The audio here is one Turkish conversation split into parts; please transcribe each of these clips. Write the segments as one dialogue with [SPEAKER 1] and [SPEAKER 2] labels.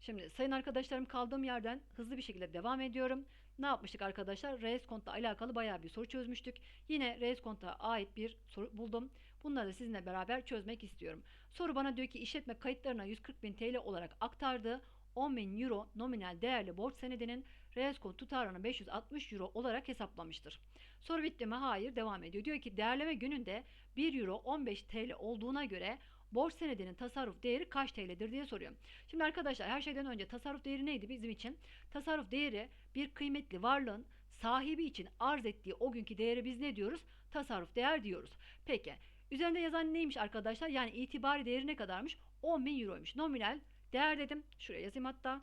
[SPEAKER 1] Şimdi sayın arkadaşlarım kaldığım yerden hızlı bir şekilde devam ediyorum. Ne yapmıştık arkadaşlar? Reis kontla alakalı bayağı bir soru çözmüştük. Yine reis konta ait bir soru buldum. Bunları da sizinle beraber çözmek istiyorum. Soru bana diyor ki işletme kayıtlarına 140 bin TL olarak aktardığı 10 bin euro nominal değerli borç senedinin reis kont tutarını 560 euro olarak hesaplamıştır. Soru bitti mi? Hayır devam ediyor. Diyor ki değerleme gününde 1 euro 15 TL olduğuna göre borç senedinin tasarruf değeri kaç TL'dir diye soruyor. Şimdi arkadaşlar her şeyden önce tasarruf değeri neydi bizim için? Tasarruf değeri bir kıymetli varlığın sahibi için arz ettiği o günkü değeri biz ne diyoruz? Tasarruf değer diyoruz. Peki üzerinde yazan neymiş arkadaşlar? Yani itibari değeri ne kadarmış? 10 bin euroymuş. Nominal değer dedim. Şuraya yazayım hatta.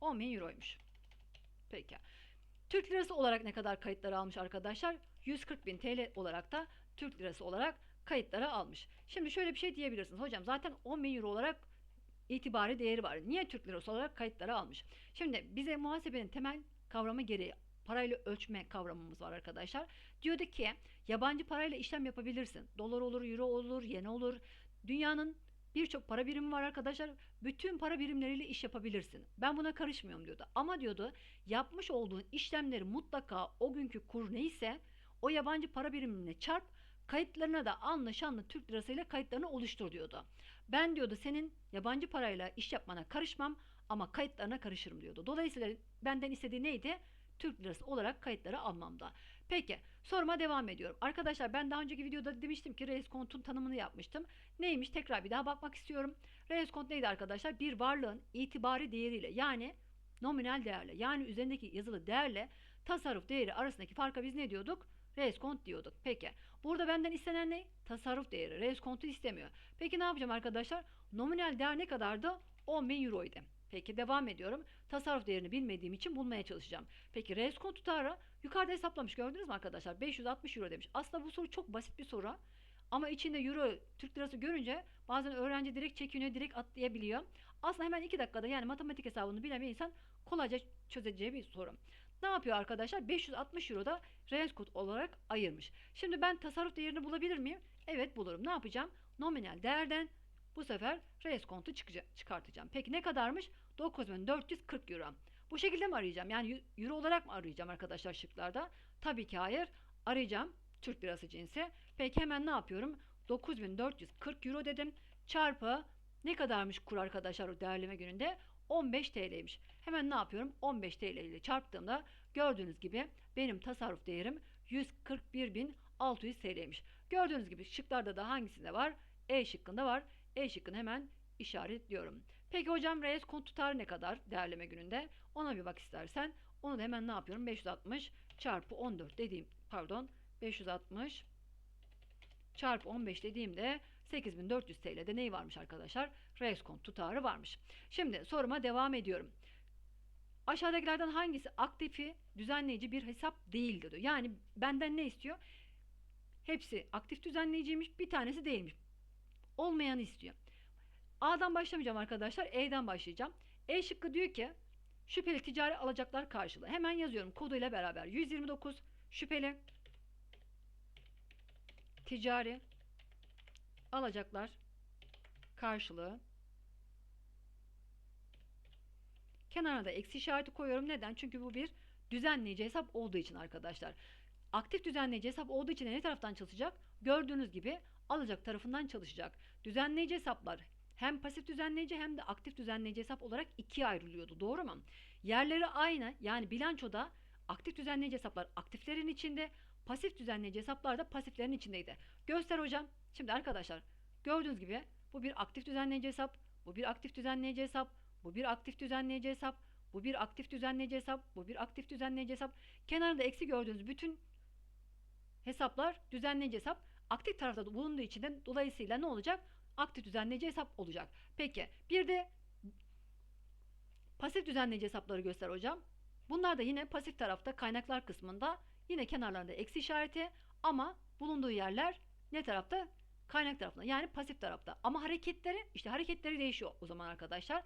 [SPEAKER 1] 10 bin euroymuş. Peki. Türk lirası olarak ne kadar kayıtları almış arkadaşlar? 140 bin TL olarak da Türk lirası olarak kayıtlara almış. Şimdi şöyle bir şey diyebilirsiniz. Hocam zaten 10 bin euro olarak itibari değeri var. Niye Türk lirası olarak kayıtlara almış? Şimdi bize muhasebenin temel kavramı gereği parayla ölçme kavramımız var arkadaşlar. Diyordu ki yabancı parayla işlem yapabilirsin. Dolar olur, euro olur, yen olur. Dünyanın birçok para birimi var arkadaşlar. Bütün para birimleriyle iş yapabilirsin. Ben buna karışmıyorum diyordu. Ama diyordu yapmış olduğun işlemleri mutlaka o günkü kur neyse o yabancı para birimine çarp kayıtlarına da anla şanlı Türk lirasıyla kayıtlarını oluştur diyordu. Ben diyordu senin yabancı parayla iş yapmana karışmam ama kayıtlarına karışırım diyordu. Dolayısıyla benden istediği neydi? Türk lirası olarak kayıtları almamda. Peki soruma devam ediyorum. Arkadaşlar ben daha önceki videoda demiştim ki reis kontun tanımını yapmıştım. Neymiş tekrar bir daha bakmak istiyorum. Reis kont neydi arkadaşlar? Bir varlığın itibari değeriyle yani nominal değerle yani üzerindeki yazılı değerle tasarruf değeri arasındaki farka biz ne diyorduk? Reis kont diyorduk. Peki burada benden istenen ne? Tasarruf değeri. Reis kontu istemiyor. Peki ne yapacağım arkadaşlar? Nominal değer ne kadardı? 10 bin euroydu. Peki devam ediyorum. Tasarruf değerini bilmediğim için bulmaya çalışacağım. Peki reis kont tutarı yukarıda hesaplamış gördünüz mü arkadaşlar? 560 euro demiş. Aslında bu soru çok basit bir soru. Ama içinde euro, Türk lirası görünce bazen öğrenci direkt çekiniyor, direkt atlayabiliyor. Aslında hemen 2 dakikada yani matematik hesabını bilen bir insan kolayca çözeceği bir soru. Ne yapıyor arkadaşlar? 560 euro da reis kod olarak ayırmış. Şimdi ben tasarruf değerini bulabilir miyim? Evet bulurum. Ne yapacağım? Nominal değerden bu sefer reis kontu çıkartacağım. Peki ne kadarmış? 9440 euro. Bu şekilde mi arayacağım? Yani euro olarak mı arayacağım arkadaşlar şıklarda? Tabii ki hayır. Arayacağım Türk lirası cinsi. Peki hemen ne yapıyorum? 9440 euro dedim. Çarpı ne kadarmış kur arkadaşlar o değerleme gününde? 15 TL'ymiş. Hemen ne yapıyorum? 15 TL ile çarptığımda gördüğünüz gibi benim tasarruf değerim 141.600 TL'ymiş. Gördüğünüz gibi şıklarda da hangisinde var? E şıkkında var. E şıkkını hemen işaretliyorum. Peki hocam reis kont tutarı ne kadar değerleme gününde? Ona bir bak istersen. Onu da hemen ne yapıyorum? 560 çarpı 14 dediğim pardon 560 çarpı 15 dediğimde 8400 TL'de neyi varmış arkadaşlar? Reis kont tutarı varmış. Şimdi soruma devam ediyorum. Aşağıdakilerden hangisi aktifi düzenleyici bir hesap değildir diyor. Yani benden ne istiyor? Hepsi aktif düzenleyiciymiş, bir tanesi değilmiş. Olmayanı istiyor. A'dan başlamayacağım arkadaşlar. E'den başlayacağım. E şıkkı diyor ki şüpheli ticari alacaklar karşılığı. Hemen yazıyorum koduyla beraber. 129 şüpheli ticari alacaklar karşılığı. Kenarına da eksi işareti koyuyorum. Neden? Çünkü bu bir düzenleyici hesap olduğu için arkadaşlar. Aktif düzenleyici hesap olduğu için ne taraftan çalışacak? Gördüğünüz gibi alacak tarafından çalışacak. Düzenleyici hesaplar hem pasif düzenleyici hem de aktif düzenleyici hesap olarak ikiye ayrılıyordu. Doğru mu? Yerleri aynı. Yani bilançoda aktif düzenleyici hesaplar aktiflerin içinde, pasif düzenleyici hesaplar da pasiflerin içindeydi. Göster hocam. Şimdi arkadaşlar gördüğünüz gibi bu bir aktif düzenleyici hesap, bu bir aktif düzenleyici hesap, bu bir aktif düzenleyici hesap, bu bir aktif düzenleyici hesap, bu bir aktif düzenleyici hesap. Kenarında eksi gördüğünüz bütün hesaplar düzenleyici hesap. Aktif tarafta bulunduğu için de dolayısıyla ne olacak? Aktif düzenleyici hesap olacak. Peki bir de pasif düzenleyici hesapları göster hocam. Bunlar da yine pasif tarafta kaynaklar kısmında yine kenarlarında eksi işareti ama bulunduğu yerler ne tarafta? Kaynak tarafında yani pasif tarafta. Ama hareketleri işte hareketleri değişiyor o zaman arkadaşlar.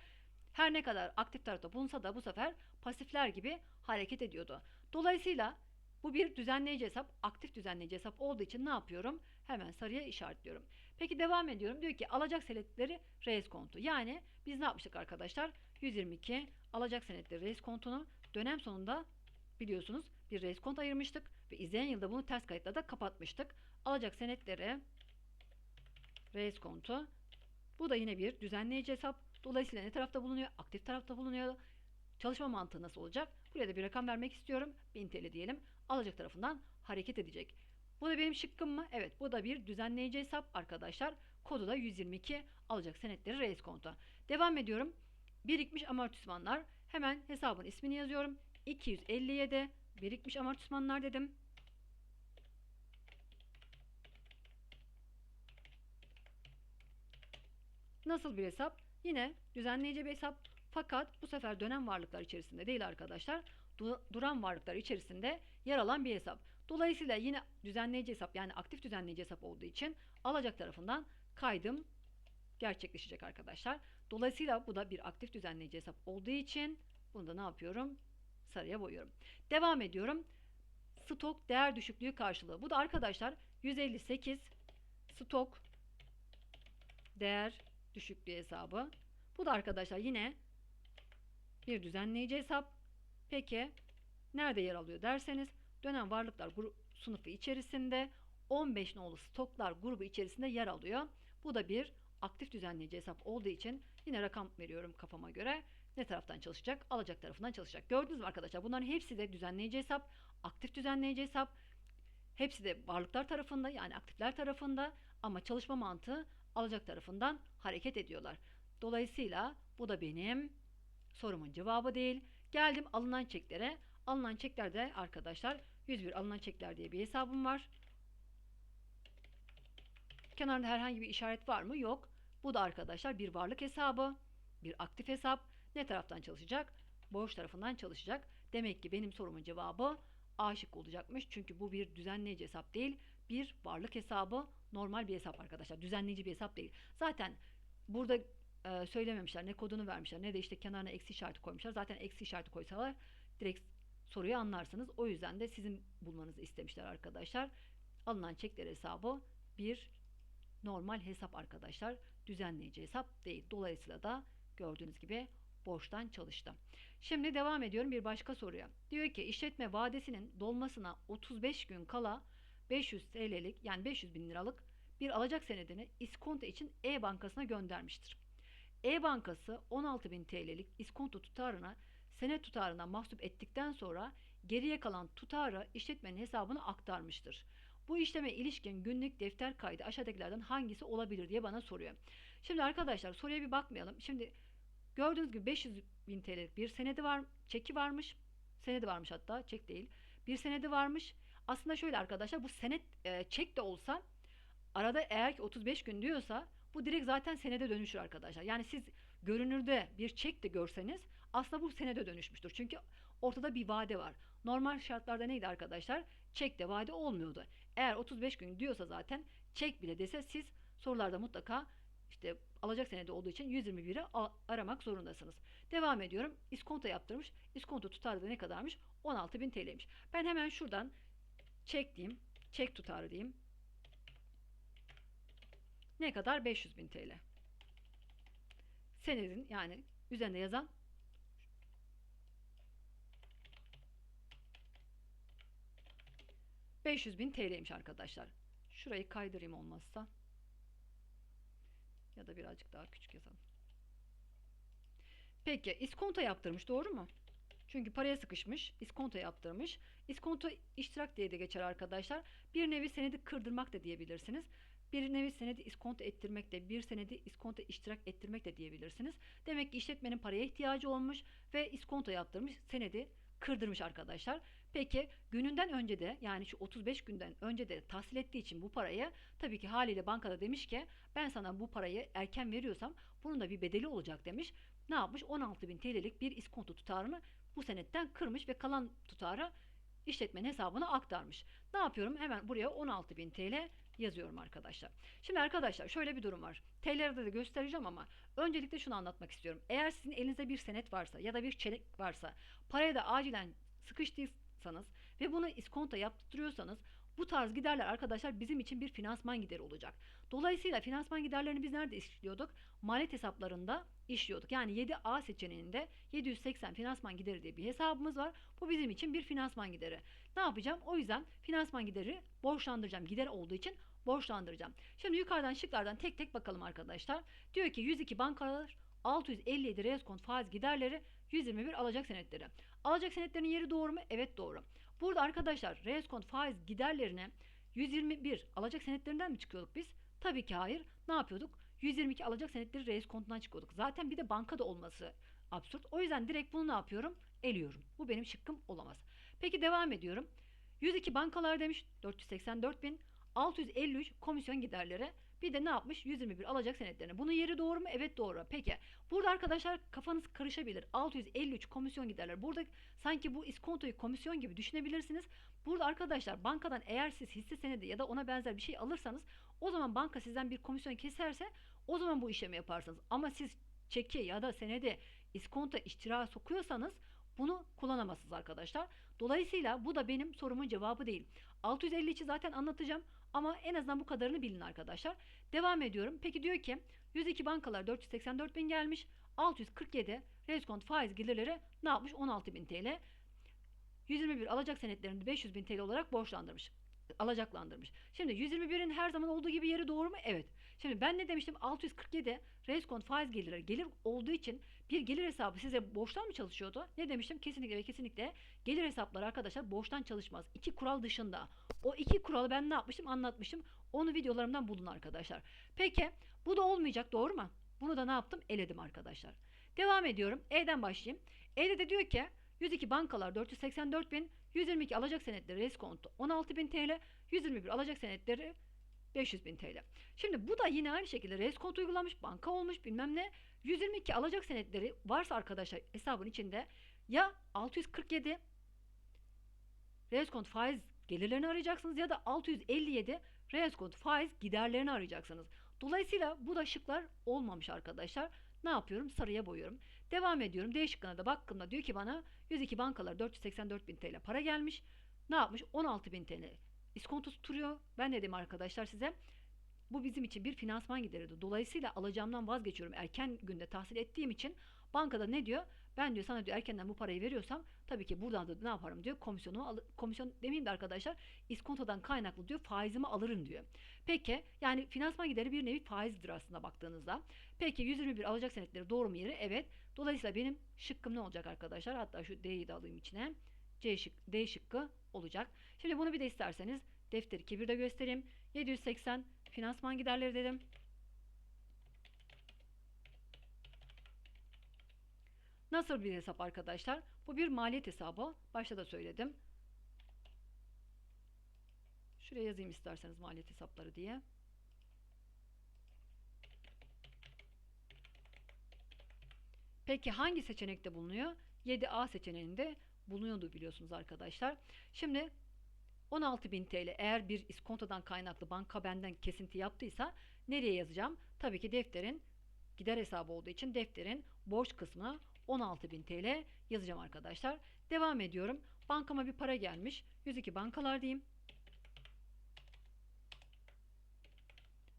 [SPEAKER 1] Her ne kadar aktif tarafta bulunsa da bu sefer pasifler gibi hareket ediyordu. Dolayısıyla bu bir düzenleyici hesap, aktif düzenleyici hesap olduğu için ne yapıyorum? Hemen sarıya işaretliyorum. Peki devam ediyorum. Diyor ki alacak senetleri reis kontu. Yani biz ne yapmıştık arkadaşlar? 122 alacak senetleri reis kontunu dönem sonunda biliyorsunuz bir reis kont ayırmıştık ve izleyen yılda bunu ters kayıtla da kapatmıştık. Alacak senetleri reis kontu. Bu da yine bir düzenleyici hesap. Dolayısıyla ne tarafta bulunuyor? Aktif tarafta bulunuyor. Çalışma mantığı nasıl olacak? Buraya da bir rakam vermek istiyorum. 1000 TL diyelim. Alacak tarafından hareket edecek. Bu da benim şıkkım mı? Evet bu da bir düzenleyici hesap arkadaşlar. Kodu da 122 alacak senetleri reis kontu. Devam ediyorum. Birikmiş amortismanlar. Hemen hesabın ismini yazıyorum. 257 birikmiş amortismanlar dedim. Nasıl bir hesap? Yine düzenleyici bir hesap. Fakat bu sefer dönem varlıklar içerisinde değil arkadaşlar. Du- duran varlıklar içerisinde yer alan bir hesap. Dolayısıyla yine düzenleyici hesap yani aktif düzenleyici hesap olduğu için alacak tarafından kaydım gerçekleşecek arkadaşlar. Dolayısıyla bu da bir aktif düzenleyici hesap olduğu için bunu da ne yapıyorum? Sarıya boyuyorum. Devam ediyorum. Stok değer düşüklüğü karşılığı. Bu da arkadaşlar 158 stok değer düşüklüğü hesabı. Bu da arkadaşlar yine bir düzenleyici hesap. Peki nerede yer alıyor derseniz dönem varlıklar grup sınıfı içerisinde 15 nolu stoklar grubu içerisinde yer alıyor. Bu da bir aktif düzenleyici hesap olduğu için yine rakam veriyorum kafama göre. Ne taraftan çalışacak? Alacak tarafından çalışacak. Gördünüz mü arkadaşlar? Bunların hepsi de düzenleyici hesap, aktif düzenleyici hesap. Hepsi de varlıklar tarafında yani aktifler tarafında ama çalışma mantığı alacak tarafından hareket ediyorlar. Dolayısıyla bu da benim sorumun cevabı değil. Geldim alınan çeklere. Alınan çeklerde arkadaşlar 101 alınan çekler diye bir hesabım var. Kenarında herhangi bir işaret var mı? Yok. Bu da arkadaşlar bir varlık hesabı, bir aktif hesap. Ne taraftan çalışacak? Borç tarafından çalışacak. Demek ki benim sorumun cevabı A şıkkı olacakmış. Çünkü bu bir düzenleyici hesap değil, bir varlık hesabı, normal bir hesap arkadaşlar. Düzenleyici bir hesap değil. Zaten burada e, söylememişler, ne kodunu vermişler, ne de işte kenarına eksi işareti koymuşlar. Zaten eksi işareti koysalar direkt soruyu anlarsınız. O yüzden de sizin bulmanızı istemişler arkadaşlar. Alınan çekler hesabı bir normal hesap arkadaşlar. Düzenleyici hesap değil. Dolayısıyla da gördüğünüz gibi borçtan çalıştı. Şimdi devam ediyorum bir başka soruya. Diyor ki işletme vadesinin dolmasına 35 gün kala 500 TL'lik yani 500 bin liralık bir alacak senedini iskonto için E bankasına göndermiştir. E bankası 16 bin TL'lik iskonto tutarına senet tutarından mahsup ettikten sonra geriye kalan tutarı işletmenin hesabına aktarmıştır. Bu işleme ilişkin günlük defter kaydı aşağıdakilerden hangisi olabilir diye bana soruyor. Şimdi arkadaşlar soruya bir bakmayalım. Şimdi gördüğünüz gibi 500 bin TL'lik bir senedi var, çeki varmış. Senedi varmış hatta, çek değil. Bir senedi varmış. Aslında şöyle arkadaşlar bu senet e, çek de olsa arada eğer ki 35 gün diyorsa bu direkt zaten senede dönüşür arkadaşlar. Yani siz görünürde bir çek de görseniz aslında bu senede dönüşmüştür. Çünkü ortada bir vade var. Normal şartlarda neydi arkadaşlar? Çek de vade olmuyordu. Eğer 35 gün diyorsa zaten çek bile dese siz sorularda mutlaka işte alacak senedi olduğu için 121'i aramak zorundasınız. Devam ediyorum. İskonto yaptırmış. İskonto tutarı da ne kadarmış? 16.000 TL'ymiş. Ben hemen şuradan çek diyeyim. Çek tutarı diyeyim. Ne kadar? 500.000 TL. Senedin yani üzerinde yazan bin TL'ymiş arkadaşlar. Şurayı kaydırayım olmazsa. Ya da birazcık daha küçük yazalım. Peki iskonto yaptırmış doğru mu? Çünkü paraya sıkışmış, iskonto yaptırmış. İskonto iştirak diye de geçer arkadaşlar. Bir nevi senedi kırdırmak da diyebilirsiniz. Bir nevi senedi iskonto ettirmek de, bir senedi iskonto iştirak ettirmek de diyebilirsiniz. Demek ki işletmenin paraya ihtiyacı olmuş ve iskonto yaptırmış, senedi kırdırmış arkadaşlar. Peki gününden önce de yani şu 35 günden önce de tahsil ettiği için bu parayı tabii ki haliyle bankada demiş ki ben sana bu parayı erken veriyorsam bunun da bir bedeli olacak demiş. Ne yapmış? 16.000 TL'lik bir iskonto tutarını bu senetten kırmış ve kalan tutarı işletmenin hesabına aktarmış. Ne yapıyorum? Hemen buraya 16.000 TL yazıyorum arkadaşlar. Şimdi arkadaşlar şöyle bir durum var. TL'lerde de göstereceğim ama öncelikle şunu anlatmak istiyorum. Eğer sizin elinizde bir senet varsa ya da bir çelik varsa paraya da acilen sıkıştıysanız ve bunu iskonto yaptırıyorsanız Bu tarz giderler arkadaşlar bizim için bir finansman gideri olacak. Dolayısıyla finansman giderlerini biz nerede işliyorduk? Maliyet hesaplarında işliyorduk. Yani 7A seçeneğinde 780 finansman gideri diye bir hesabımız var. Bu bizim için bir finansman gideri. Ne yapacağım? O yüzden finansman gideri borçlandıracağım. Gider olduğu için borçlandıracağım. Şimdi yukarıdan şıklardan tek tek bakalım arkadaşlar. Diyor ki 102 bankalar 657 reskont faiz giderleri 121 alacak senetleri. Alacak senetlerin yeri doğru mu? Evet doğru. Burada arkadaşlar reskont faiz giderlerine 121 alacak senetlerinden mi çıkıyorduk biz? Tabii ki hayır. Ne yapıyorduk? 122 alacak senetleri reis kontundan çıkıyorduk. Zaten bir de bankada olması absürt. O yüzden direkt bunu ne yapıyorum? Eliyorum. Bu benim şıkkım olamaz. Peki devam ediyorum. 102 bankalar demiş 484 bin. 653 komisyon giderleri. Bir de ne yapmış? 121 alacak senetlerini. Bunun yeri doğru mu? Evet doğru. Peki. Burada arkadaşlar kafanız karışabilir. 653 komisyon giderleri. Burada sanki bu iskontoyu komisyon gibi düşünebilirsiniz. Burada arkadaşlar bankadan eğer siz hisse senedi ya da ona benzer bir şey alırsanız o zaman banka sizden bir komisyon keserse o zaman bu işlemi yaparsınız. Ama siz çeki ya da senedi iskonto iştira sokuyorsanız bunu kullanamazsınız arkadaşlar. Dolayısıyla bu da benim sorumun cevabı değil. 652 zaten anlatacağım ama en azından bu kadarını bilin arkadaşlar. Devam ediyorum. Peki diyor ki 102 bankalar 484 bin gelmiş. 647 reskont faiz gelirleri ne yapmış? 16 bin TL. 121 alacak senetlerini 500 bin TL olarak borçlandırmış. Alacaklandırmış. Şimdi 121'in her zaman olduğu gibi yeri doğru mu? Evet. Şimdi ben ne demiştim? 647 reskont faiz gelirleri gelir olduğu için bir gelir hesabı size borçtan mı çalışıyordu? Ne demiştim? Kesinlikle ve kesinlikle gelir hesapları arkadaşlar borçtan çalışmaz. İki kural dışında. O iki kuralı ben ne yapmıştım? Anlatmıştım. Onu videolarımdan bulun arkadaşlar. Peki bu da olmayacak doğru mu? Bunu da ne yaptım? Eledim arkadaşlar. Devam ediyorum. E'den başlayayım. E'de de diyor ki 102 bankalar 484 bin, 122 alacak senetleri reskontu 16 bin TL, 121 alacak senetleri 500 bin TL. Şimdi bu da yine aynı şekilde reskont uygulamış, banka olmuş bilmem ne. 122 alacak senetleri varsa arkadaşlar hesabın içinde ya 647 reskont faiz gelirlerini arayacaksınız ya da 657 reskont faiz giderlerini arayacaksınız. Dolayısıyla bu da şıklar olmamış arkadaşlar. Ne yapıyorum? Sarıya boyuyorum. Devam ediyorum. D şıkkına da baktığımda diyor ki bana 102 bankalar 484 bin TL para gelmiş. Ne yapmış? 16 bin TL iskonto tutuyor. Ben dedim arkadaşlar size bu bizim için bir finansman gideridir. Dolayısıyla alacağımdan vazgeçiyorum. Erken günde tahsil ettiğim için bankada ne diyor? Ben diyor sana diyor erkenden bu parayı veriyorsam tabii ki buradan da ne yaparım diyor. Komisyonumu al komisyon demeyeyim de arkadaşlar iskontodan kaynaklı diyor faizimi alırım diyor. Peki yani finansman gideri bir nevi faizdir aslında baktığınızda. Peki 121 alacak senetleri doğru mu yeri? Evet. Dolayısıyla benim şıkkım ne olacak arkadaşlar? Hatta şu D'yi de alayım içine. C şık, D şıkkı olacak. Şimdi bunu bir de isterseniz defter 2.1'de göstereyim. 780 finansman giderleri dedim. Nasıl bir hesap arkadaşlar? Bu bir maliyet hesabı. Başta da söyledim. Şuraya yazayım isterseniz maliyet hesapları diye. Peki hangi seçenekte bulunuyor? 7A seçeneğinde bulunuyordu biliyorsunuz arkadaşlar. Şimdi 16.000 TL eğer bir iskontodan kaynaklı banka benden kesinti yaptıysa nereye yazacağım? Tabii ki defterin gider hesabı olduğu için defterin borç kısmına 16.000 TL yazacağım arkadaşlar. Devam ediyorum. Bankama bir para gelmiş. 102 bankalar diyeyim.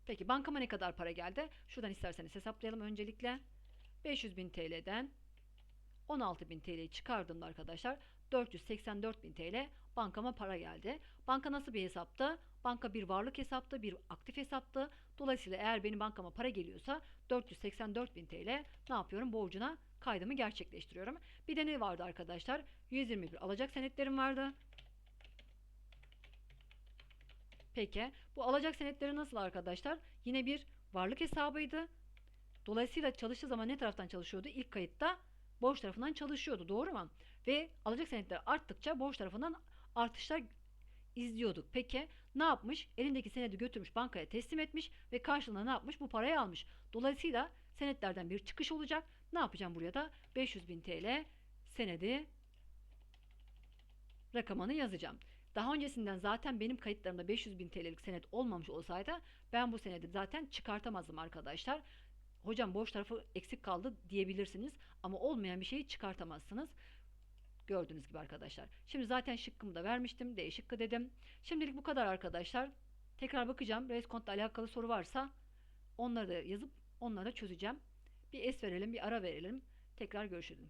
[SPEAKER 1] Peki bankama ne kadar para geldi? Şuradan isterseniz hesaplayalım öncelikle. 500.000 TL'den 16.000 TL'yi çıkardığımda arkadaşlar 484.000 TL bankama para geldi. Banka nasıl bir hesaptı? Banka bir varlık hesaptı, bir aktif hesaptı. Dolayısıyla eğer benim bankama para geliyorsa 484.000 TL ne yapıyorum? Borcuna kaydımı gerçekleştiriyorum. Bir de ne vardı arkadaşlar? 121 alacak senetlerim vardı. Peki bu alacak senetleri nasıl arkadaşlar? Yine bir varlık hesabıydı. Dolayısıyla çalıştığı zaman ne taraftan çalışıyordu? İlk kayıtta borç tarafından çalışıyordu. Doğru mu? Ve alacak senetler arttıkça borç tarafından artışlar izliyorduk. Peki ne yapmış? Elindeki senedi götürmüş bankaya teslim etmiş ve karşılığında ne yapmış? Bu parayı almış. Dolayısıyla senetlerden bir çıkış olacak. Ne yapacağım buraya da? 500 bin TL senedi rakamını yazacağım. Daha öncesinden zaten benim kayıtlarımda 500 bin TL'lik senet olmamış olsaydı ben bu senedi zaten çıkartamazdım arkadaşlar. Hocam borç tarafı eksik kaldı diyebilirsiniz ama olmayan bir şeyi çıkartamazsınız. Gördüğünüz gibi arkadaşlar. Şimdi zaten şıkkımı da vermiştim. D şıkkı dedim. Şimdilik bu kadar arkadaşlar. Tekrar bakacağım. Reskontla alakalı soru varsa onları da yazıp onları da çözeceğim. Bir es verelim, bir ara verelim. Tekrar görüşelim.